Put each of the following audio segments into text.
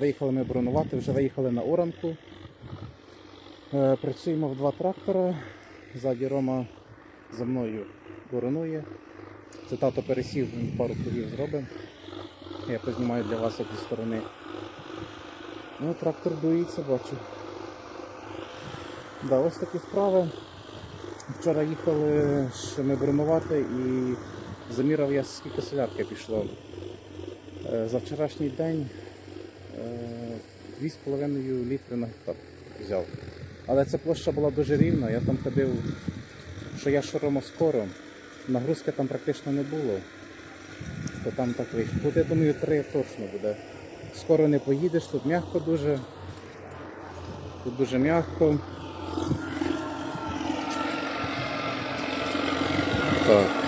Виїхали ми бронувати, вже виїхали на оранку. Е, Працюємо в два трактора. Ззаді Рома за мною боронує. Це тато пересів, пару ходів зробить. Я познімаю для вас зі сторони. Ну, трактор дується, бачу. Да, ось такі справи. Вчора їхали ще ми бронувати і заміряв я скільки солярки пішло. Е, За вчорашній день 2,5 літри на гектар взяв. Але ця площа була дуже рівна, я там ходив, що я шоромо скоро. Нагрузки там практично не було. То там так вийшло. Тут я думаю три точно буде. Скоро не поїдеш, тут м'яко дуже. Тут дуже м'яко. Так.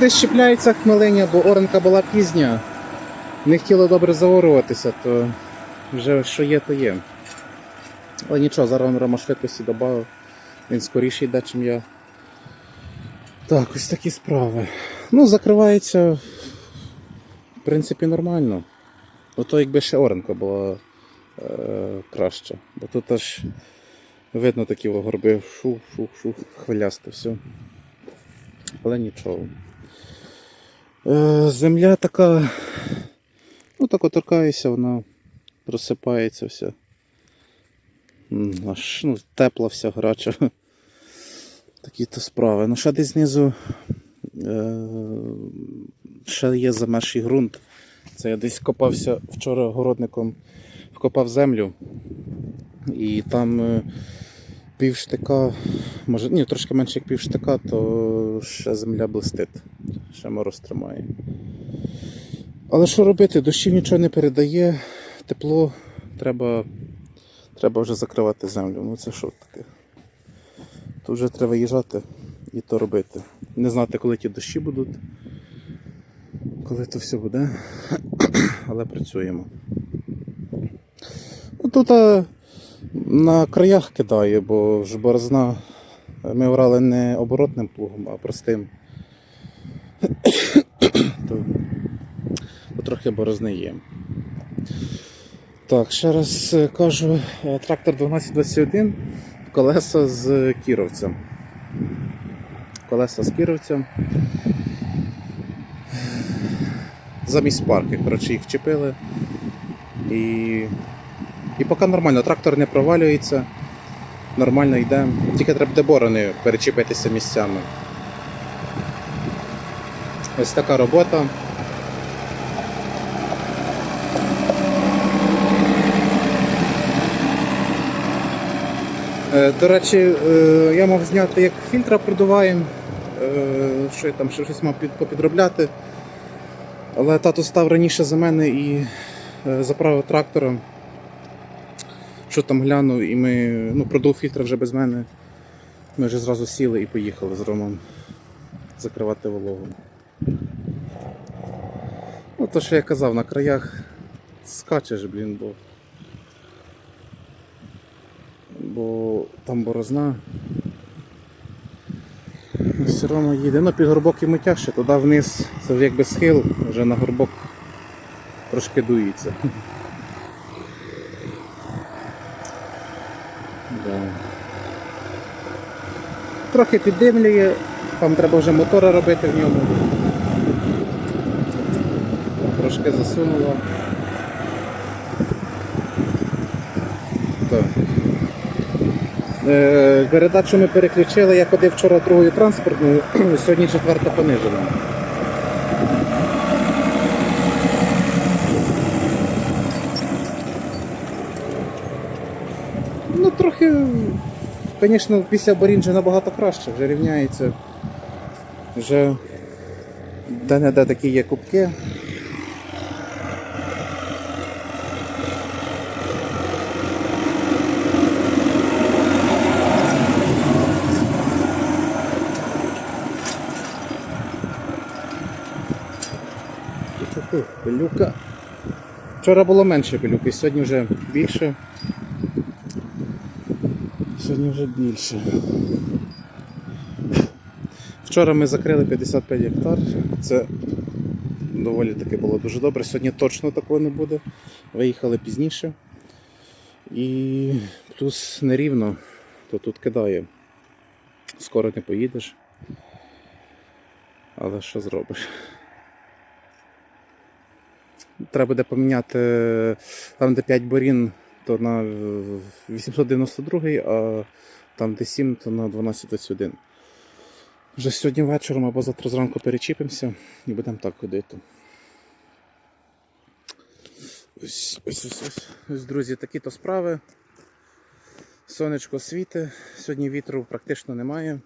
Десь чіпляється хмелиня, бо оранка була пізня. Не хотіло добре заворуватися, то вже що є, то є. Але нічого, зараз Рома швидкості додав. Він скоріше йде, ніж я. Так, ось такі справи. Ну, закривається, в принципі, нормально. Ото якби ще оранка була е, краща. Бо тут аж видно такі горби шух, шух, шух, хвилясте все. Але нічого. Е, земля така, ну так оторкаюся, вона розсипається вся. Аж ну, тепла вся гаряча. Такі то справи. Ну ще десь знизу е, ще є замерший ґрунт. Це я десь копався вчора городником, вкопав землю. І там е, пів штика, може, ні, трошки менше як пів штика, то ще земля блистить, ще мороз тримає. Але що робити? Дощів нічого не передає, тепло, треба, треба вже закривати землю. Ну це що таке? То вже треба їжджати і то робити. Не знати, коли ті дощі будуть, коли то все буде. Але працюємо. Ну, Тут а, на краях кидає, бо ж борозна. Ми орали не оборотним плугом, а простим. то, то трохи борозни є. Так, ще раз е, кажу, е, трактор 1221, колеса з кіровцем. Колеса з кіровцем. Замість парки, коротше, їх вчепили. І, і поки нормально, трактор не провалюється, нормально йде. Тільки треба буде борони перечепитися місцями. Ось така робота. Е, До речі, е, я мав зняти, як фільтра продуваємо, е, що я там щось мав попідробляти. Але тато став раніше за мене і заправив трактором. Що там глянув, і ми ну, продув фільтр вже без мене. Ми вже зразу сіли і поїхали з Ромом закривати вологу. Ну, то, що я казав, на краях скачеш, блін, бо. Бо там борозна. Все одно їде. Ну, під горбок йому тяжче, туди вниз, це якби схил, вже на горбок трошки дується. Да. Трохи піддимлює, там треба вже мотора робити в ньому. Трошки засунуло. Е, Передачу ми переключили, я ходив вчора другою транспортною, сьогодні четверта понижена. Ну, трохи, звісно, після Борінджа набагато краще, вже рівняється. Вже де-не-де такі є кубки. Пилюка. Вчора було менше пилюки, сьогодні вже більше. Сьогодні вже більше. Вчора ми закрили 55 гектар. Це доволі таки було дуже добре. Сьогодні точно такого не буде. Виїхали пізніше. І плюс нерівно, то тут кидає. Скоро не поїдеш. Але що зробиш? Треба буде поміняти там, де 5 борін, то на 892, а там, де 7, то на 1221. Вже сьогодні вечором або завтра зранку перечіпимося і будемо так ходити. Ось, ось, ось, ось. ось друзі, такі то справи. Сонечко світе, сьогодні вітру практично немає.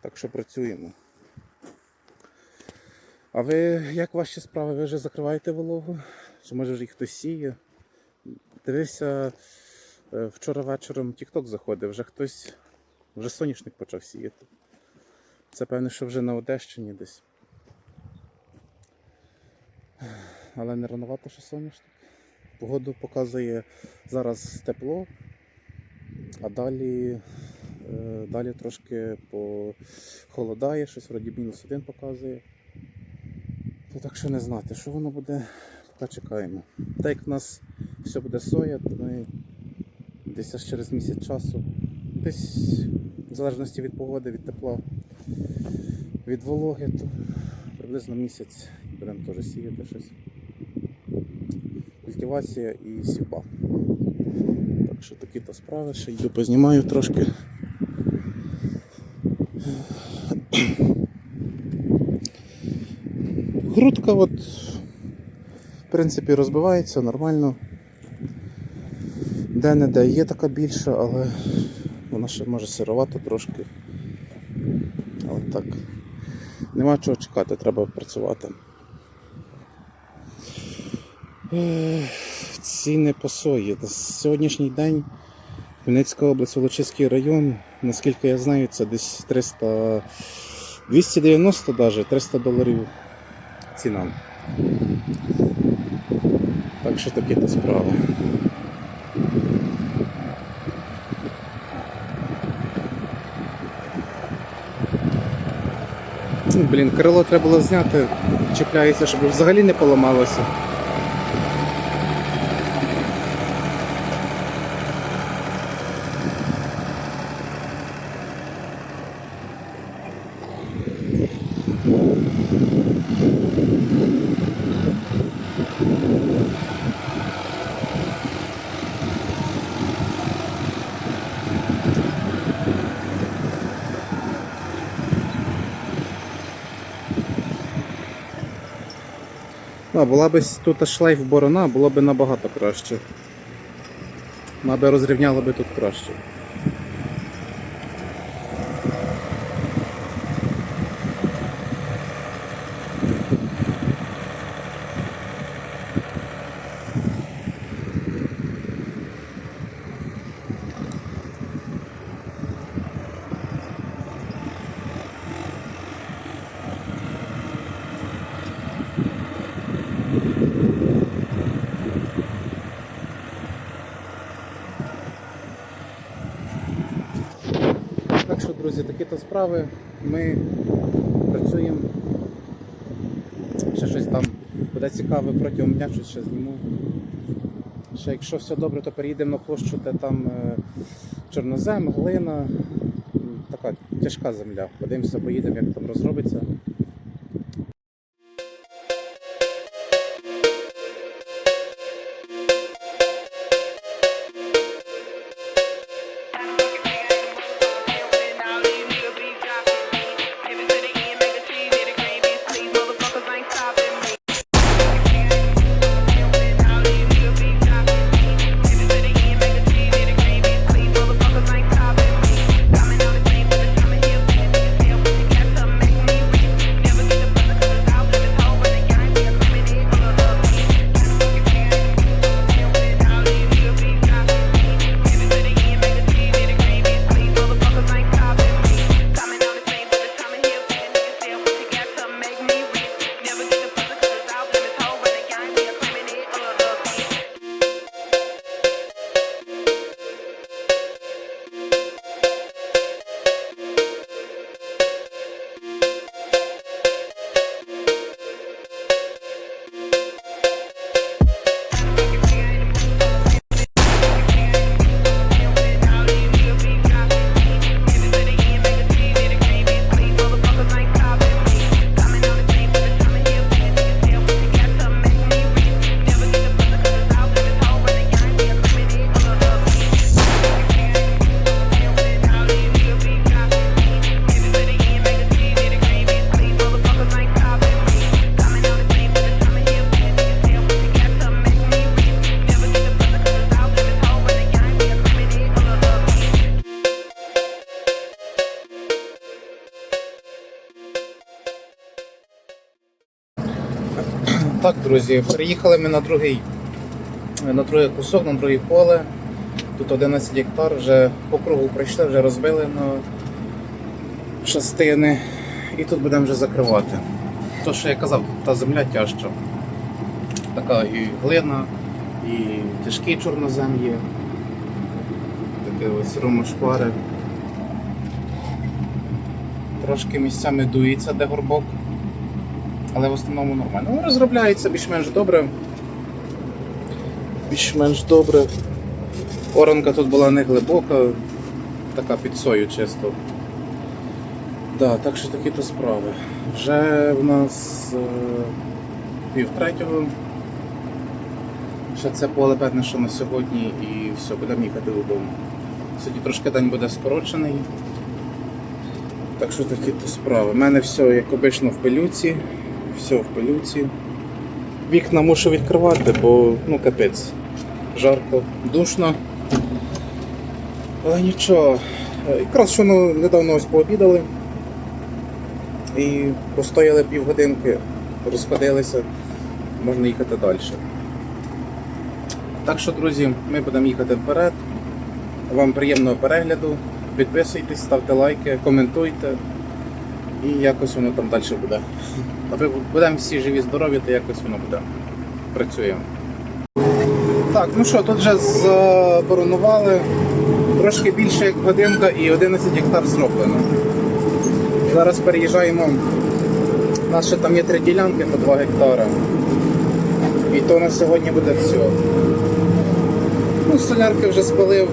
Так що працюємо. А ви як ваші справи? Ви вже закриваєте вологу? Чи може вже їх хтось сіє? Дивився е, вчора вечором TikTok заходив, вже хтось, вже соняшник почав сіяти. Це певне, що вже на Одещині десь. Але не ранувато, що соняшник. Погоду показує зараз тепло, а далі, е, далі трошки похолодає, щось вроді мінус один показує. То так що не знати, що воно буде, поки чекаємо. Так як в нас все буде соя, то ми десь аж через місяць часу, десь в залежності від погоди, від тепла, від вологи, то приблизно місяць будемо теж сіяти щось. Культивація і сівба. Так що такі то справи, ще йду познімаю трошки. Грудка от, в принципі, розбивається нормально. Де-не-де є така більша, але вона ще може сировата трошки. От так. Нема чого чекати, треба працювати. Ціни по сої. На сьогоднішній день Хмельницька область, Волочиський район, наскільки я знаю, це десь 300, 290 даже, 300 доларів ціна. Так що такі то справи. Блін, крило треба було зняти, чіпляється, щоб взагалі не поламалося. Була б тут шлейф борона, було б набагато краще. Вона би розрівняла би тут краще. Так що, друзі, такі то справи. Ми працюємо. Ще щось там буде цікаве протягом дня, щось ще зніму. Ще якщо все добре, то переїдемо на площу, де там е, чорнозем, глина. Така тяжка земля. Подивимося, поїдемо, як там розробиться. Друзі, переїхали ми на другий, на другий кусок, на друге поле. Тут 11 гектар, вже по кругу пройшли, вже розбили на частини. І тут будемо вже закривати. То, що я казав, та земля тяжча. Така і глина, і тяжкий чорнозем є. Таке ось ромошпари. Трошки місцями дується, де горбок. Але в основному нормально. Ну, розробляється більш-менш добре. Більш-менш добре. Оранка тут була не глибока, така під сою чисто. Да, так що такі то справи. Вже в нас е, пів третього. Ще це поле певне, що на сьогодні і все, будемо їхати додому. Сьогодні трошки день буде скорочений. Так що такі то справи. У мене все як обично в пилюці. Все в пилюці. Вікна мушу відкривати, бо ну капець. Жарко, душно. Але нічого. Якраз що ну, недавно ось пообідали. І постояли півгодинки, розходилися, можна їхати далі. Так що, друзі, ми будемо їхати вперед. Вам приємного перегляду. Підписуйтесь, ставте лайки, коментуйте. І якось воно там далі буде. Будемо всі живі, здорові, то якось воно буде. Працюємо. Так, ну що, тут вже заборонували. Трошки більше як годинка і 11 гектар зроблено. Зараз переїжджаємо. У нас ще там є три ділянки по 2 гектара. І то на сьогодні буде все. Ну, солярки вже спалив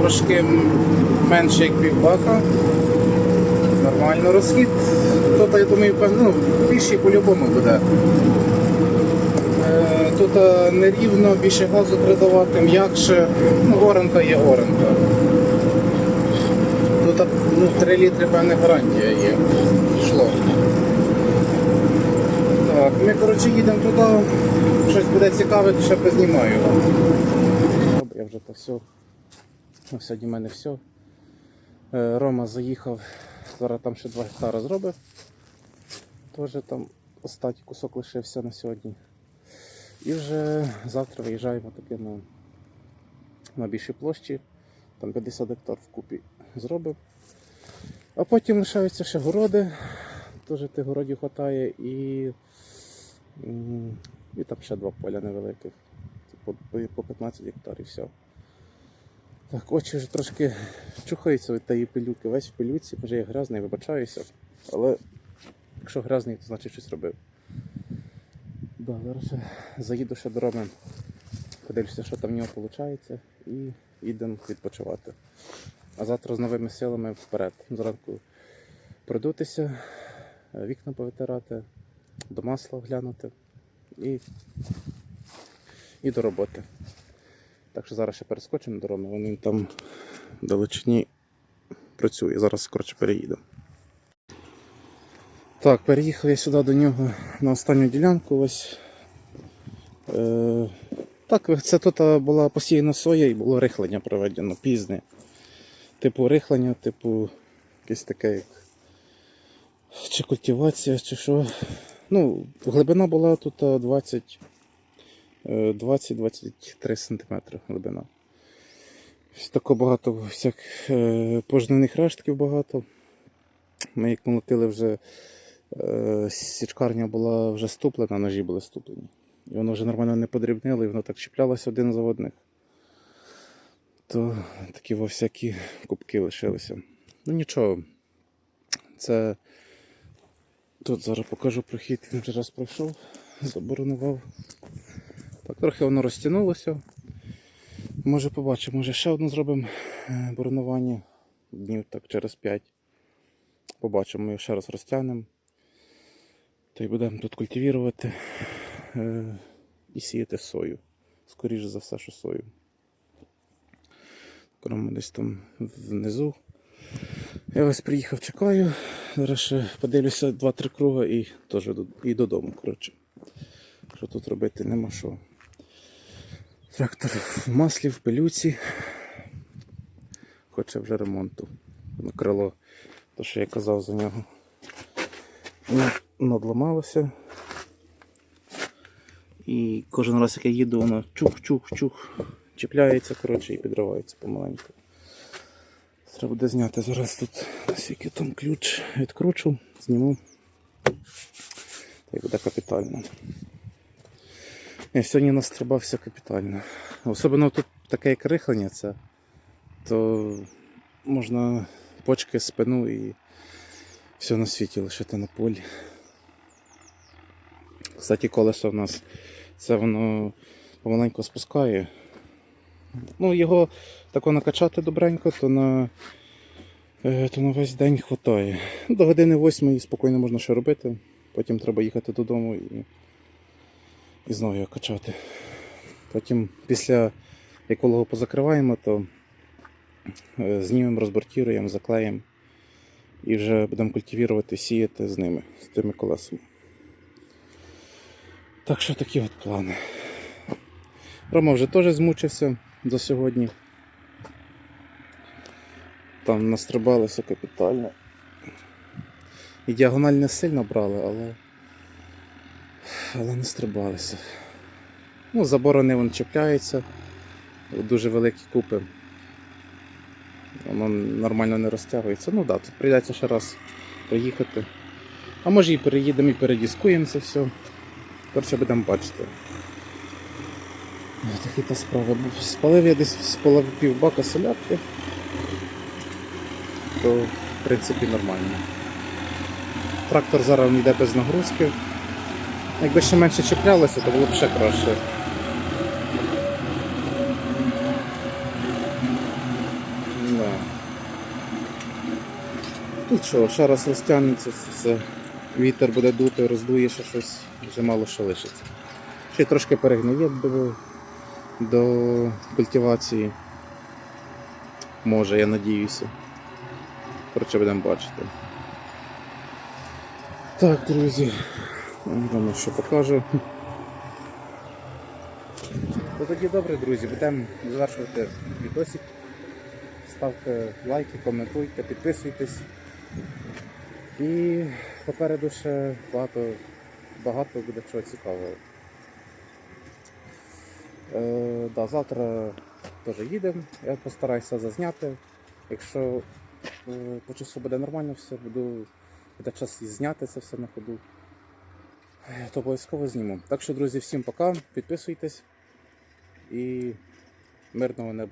трошки менше як півбака. Нормально розхід. Тут, я думаю, ну, більше по-любому буде. Е, Тут е, нерівно, більше газу треба давати, м'якше. Ну, оранка є оранка. Тут ну, 3 літри певна гарантія є. Пішло. Так, ми коротше їдемо туди. Щось буде цікаве, ще познімаю. Я вже то все. Ну, сьогодні в мене все. Е, Рома заїхав, зараз там ще 2 гектари зробив. Теж там останній кусок лишився на сьогодні. І вже завтра виїжджаємо таки на, на більшій площі. Там 50 гектар вкупі зробив. А потім лишаються ще городи. Теж тих городів вистачає і, і там ще два поля невеликих. По, по 15 гектарів все. Так, очі вже трошки чухаються від тієї пилюки. Весь в пилюці, може я грязний, вибачаюся. Але якщо грязний, то значить щось робив. Да, зараз ще заїду ще до Роми, подивлюся, що там в нього виходить, і йдемо відпочивати. А завтра з новими силами вперед. Зранку продутися, вікна повитирати, до масла глянути і, і до роботи. Так що зараз ще перескочимо до Роми, він там далечині працює. Зараз коротше переїдемо. Так, переїхав я сюди до нього на останню ділянку. Ось. Е, так, це тут була посіяна соя і було рихлення проведено пізне. Типу рихлення, типу якесь таке як чи культивація, чи що. Ну, глибина була тут е, 20 е, 20-23 см глибина. Тако багато всяких е, пожнивних рештків багато. Ми їх молотили вже, е, січкарня була вже ступлена, ножі були ступлені. І воно вже нормально не подрібнило, і воно так чіплялося один за одних. То такі во всякі кубки лишилися. Ну нічого. Це тут зараз покажу прохід, він вже раз пройшов, заборонував. Так, трохи воно розтягнулося. Може побачимо, може ще одну зробимо е, боронування днів так через 5. Побачимо, ми його ще раз розтягнемо. Та й будемо тут культивувати е, і сіяти сою. Скоріше за все, що сою. Кроме десь там внизу. Я ось приїхав, чекаю. Зараз ще подивлюся 2-3 круга і теж і додому. Коротше. Що тут робити нема що. Трактор в маслі, в пилюці. Хоче вже ремонту. На крило, то що я казав за нього. Ну, Надламалося. І кожен раз, як я їду, воно чух-чух-чух, чіпляється, коротше, і підривається помаленьку. Треба буде зняти зараз тут скільки там ключ відкручу, зніму. Та й буде капітально. Я сьогодні настрибався капітально. Особливо тут таке як рихлення, це, то можна почки, спину і все на світі лишити на полі. Кстати, колесо в нас це воно помаленьку спускає. Ну, його тако накачати добренько, то на, е, то на весь день хватає. До години восьмої спокійно можна ще робити. Потім треба їхати додому і, і знову його качати. Потім після екологу позакриваємо, то е, знімемо, розбортіруємо, заклеїмо і вже будемо культивувати, сіяти з ними, з тими колесами. Так що такі от плани. Рома вже теж змучився за сьогодні. Там настрибалися капітально. І діагональ не сильно брали, але. Але не стрибалися. Ну, заборони вон чіпляються. Дуже великі купи. Воно нормально не розтягується. Ну так, да, тут прийдеться ще раз приїхати. А може і переїдемо і передіскуємо це все. Коротше, будемо бачити. Такі та справи. Спалив я десь спалив півбака солярки. То, в принципі, нормально. Трактор зараз йде без нагрузки. Якби ще менше чіплялося, то було б ще краще. Да. Ну що, ще раз розтягнеться все. Вітер буде дути, роздує ще щось, вже мало що лишиться. Ще трошки перегниє до, до культивації. Може, я надіюся. Коротше, будемо бачити. Так, друзі. Вам ще покажу. Ну тоді добре, друзі, будемо завершувати відосик. Ставте лайки, коментуйте, підписуйтесь. І попереду ще багато, багато буде чого цікавого. Е, да, завтра теж їдемо, я постараюся зазняти. Якщо е, по часу буде нормально все, буду, буде час і зняти це все на ходу, то обов'язково зніму. Так що, друзі, всім пока, підписуйтесь і мирного неба.